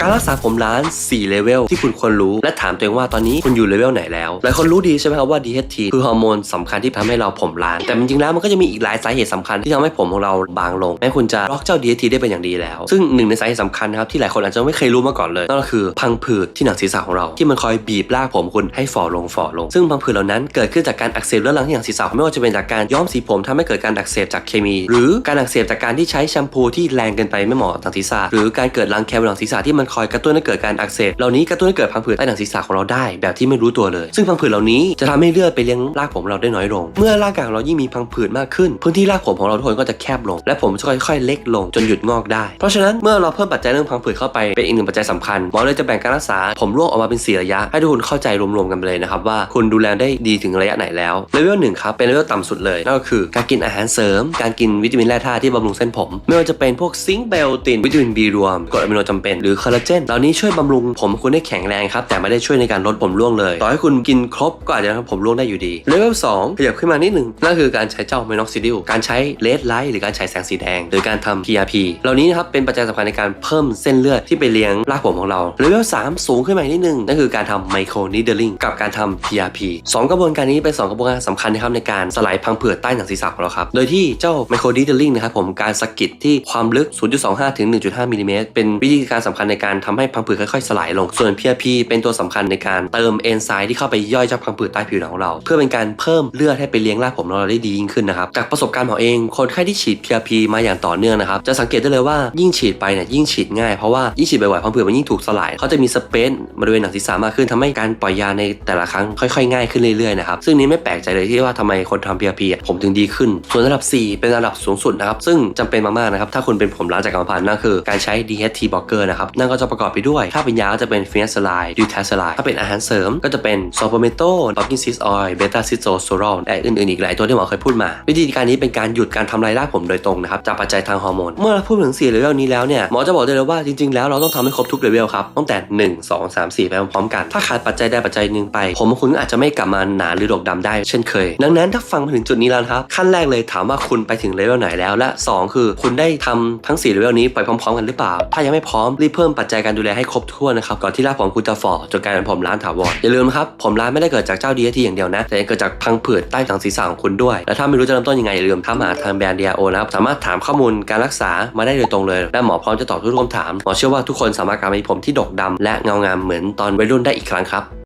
การรักษาผมล้าน 4 เลเวลที่คุณควรรู้ และถามตัวเองว่าตอนนี้คุณอยู่เลเวลไหนแล้ว หลายคนรู้ดีใช่ไหมครับว่า DHT คือฮอร์โมนสำคัญที่ทำให้เราผมล้าน แต่จริงๆแล้วมันก็จะมีอีกหลายสาเหตุสำคัญที่ทำให้ผมของเราบางลง แม้คุณจะล็อกเจ้า DHT ได้เป็นอย่างดีแล้ว ซึ่งหนึ่งในสาเหตุสำคัญนะครับที่หลายคนอาจจะไม่เคยรู้มาก่อนเลยนั่นก็คือพังผืดที่หนังศีรษะของเราที่มันคอยบีบลากผมคุณให้ฝ่อลงฝ่อลง ซึ่งพังผืดเหล่านั้นเกิดขึ้นจากการอักเสบเรื้อรังที่หนังศีรษะไม่ว่าจะเป็นจากการย้อมสีผมทำให้เกิดการอักเสบจากเคมี หรือการอักเสบจากการที่ใช้แชมพูที่แรงเกินไปไม่เหมาะหนังศีรษะหรือการเกิดรังแคบนหนังศีรษะที่มันคอยกระตุ้นให้เกิดการอักเสบเหล่านี้กระตุ้นให้เกิดพังผืดใต้หนังศีรษะของเราได้แบบที่ไม่รู้ตัวเลย ซึ่งพังผืดเหล่านี้จะทำให้เลือดไปเลี้ยงรากผมเราได้น้อยลง เมื่อร่างกายของเรายิ่งมีพังผืดมากขึ้น พื้นที่รากผมของเราทุกคนก็จะแคบลง และผมจะค่อยๆ เล็กลงจนหยุดงอกได้ เพราะฉะนั้นเมื่อเราเพิ่มปัจจัยเรื่องพังผืดเข้าไปเป็นอีกหนึ่งปัจจัยสำคัญหมอเลยจะแบ่งการรักษาผมร่วงออกมาเป็นสี่ระยะ ให้ทุกคนเข้าใจรวมๆกันไปเลยนะครับว่าคุณดูแลได้ดีถึงระยะไหนแล้วเลเวลหนึ่งครับเป็นเลเวลต่ำสุดเลยนั่นก็คือการกินอาหารเสริม การกินวิตามินแร่ธาตุที่บำรุงเส้นผม ไม่ว่าจะเป็นพวกซิงค์เบลตินวิตามินบีรวมกรดอะมิโนจำเป็นหรือคอลลาเจนเหล่านี้ช่วยบำรุงผมคุณให้แข็งแรงครับแต่ไม่ได้ช่วยในการลดผมร่วงเลย ต่อให้คุณกินครบก็อาจจะทำผมร่วงได้อยู่ดีเลเวลสองขยับขึ้นมานิดหนึ่งนั่นคือการใช้เจ้าเมนอกซิดิลการใช้เลดไลท์หรือการใช้แสงสีแดง หรือการทำ PRP เหล่านี้นะครับเป็นปัจจัยสำคัญในการเพิ่มเส้นเลือดที่ไปเลี้ยงรากผมของเราเลเวลสามสูงขึ้นมาอีกนิดนึงนั่นคือการทำไมโครนิดเดลลิงกับการทำ PRP สองกระบวนการนี้เป็นสองกระบวนการสำคัญนะครับในการสลายพังผืดใต้หนังศีรษะของเราครับ โดยที่เจ้าไมโครนิดเดลลิงนะครับผมการสกิดที่ความลึก 0.25 ถึง 1.5มิลลิเมตรเป็นวิธีการสำคัญในการทำให้พังผืดค่อยๆ สลายลง ส่วน PRP เป็นตัวสำคัญในการเติมเอนไซม์ที่เข้าไปย่อยเจ้าพังผืดใต้ผิวหนังของเรา เพื่อเป็นการเพิ่มเลือดให้ไปเลี้ยงรากผมของเราได้ดียิ่งขึ้นนะครับ จากประสบการณ์หมอเอง คนไข้ที่ฉีด PRP มาอย่างต่อเนื่องนะครับ จะสังเกตได้เลยว่ายิ่งฉีดไปเนี่ยยิ่งฉีดง่าย เพราะว่ายิ่งฉีดบ่อยๆพังผืดมันยิ่งถูกสลายเขาจะมีสเปซบริเวณหนังศีรษะมากขึ้นทำให้การปล่อยยาในแต่ละครั้งค่อยๆ ง่ายขึ้นเรื่อยๆนะครับซึ่งนี้ไม่แปลกใจเลยที่ว่าทำไมคนทำ PRP ผมถึงดีขึ้น ส่วนระดับ 4 เป็นระดับสูงสุดนะครับซึ่งจำเป็นมากๆนะครับถ้าคุณเป็นผมล้างจากกรรมพันธุ์นั่นคือการใช้ DHT blocker นะครับนั่นก็จะประกอบไปด้วย ถ้าเป็นยาก็จะเป็นฟิน a สไลด์ดิวทสไลด์ถ้าเป็นอาหารเสริมก็จะเป็นซอโปเมโตลอกินซิสออยเบต้าซิโซโซรอลและอื่นๆอีกหลายตัวที่หมอเคยพูดมา วิธีการนี้เป็นการหยุดการทำลายรากผมโดยตรงนะครับจากปัจจัยทางฮอร์โมนเมื่อเราพูดถึง4เลเวลนี้แล้วเนี่ยหมอจะบอกได้เลยว่าจริงๆแล้วเราต้องทำให้ครบทุกเลเวลครับตั้งแต่ 1 2 3 4 ไปพร้อมๆกัน ถ้าขาดปัจจัยใดปัจจัยหนึ่งไป ผมของคุณอาจจะไม่กลับมาหนาหรือดกดำได้ เช่นเคย ดังนั้นถ้าฟังมาถึงจุดนี้แล้วครับขั้นแรกเลยถามว่าคุณไปถึงเลเวลไหนแล้วและ 2 คือคุณได้ทำทั้ง4เลเวลนี้ไปพร้อมๆ กันหรือเปล่า ถ้ายังไม่พร้อมรีบเพิ่มปัจจัยการดูแลให้ครบถ้วนนะครับก่อนที่รากผมคุณจะฝ่อจนกลายเป็นผมล้านถาวรอย่าลืมนะครับผมล้านไม่ได้เกิดจากเจ้าดีเอย่างเดียวนะแต่ยังเกิดจากพังผืดใต้ถังศีรษะของคุณด้วย และถ้าไม่รู้จะเริ่มต้นยังไงอย่าลืมถามหาทางแบรนด์ดีโอนะครับสามารถถามข้อมูลการรักษามาได้โดยตรงเลยและหมอพร้อมจะตอบทุกคำถามหมอเชื่อว่าทุกคนสามารถกลับมามีผมที่ดกดำและเงางามเหมือนตอนวัยรุ่นได้อีกครั้งครับ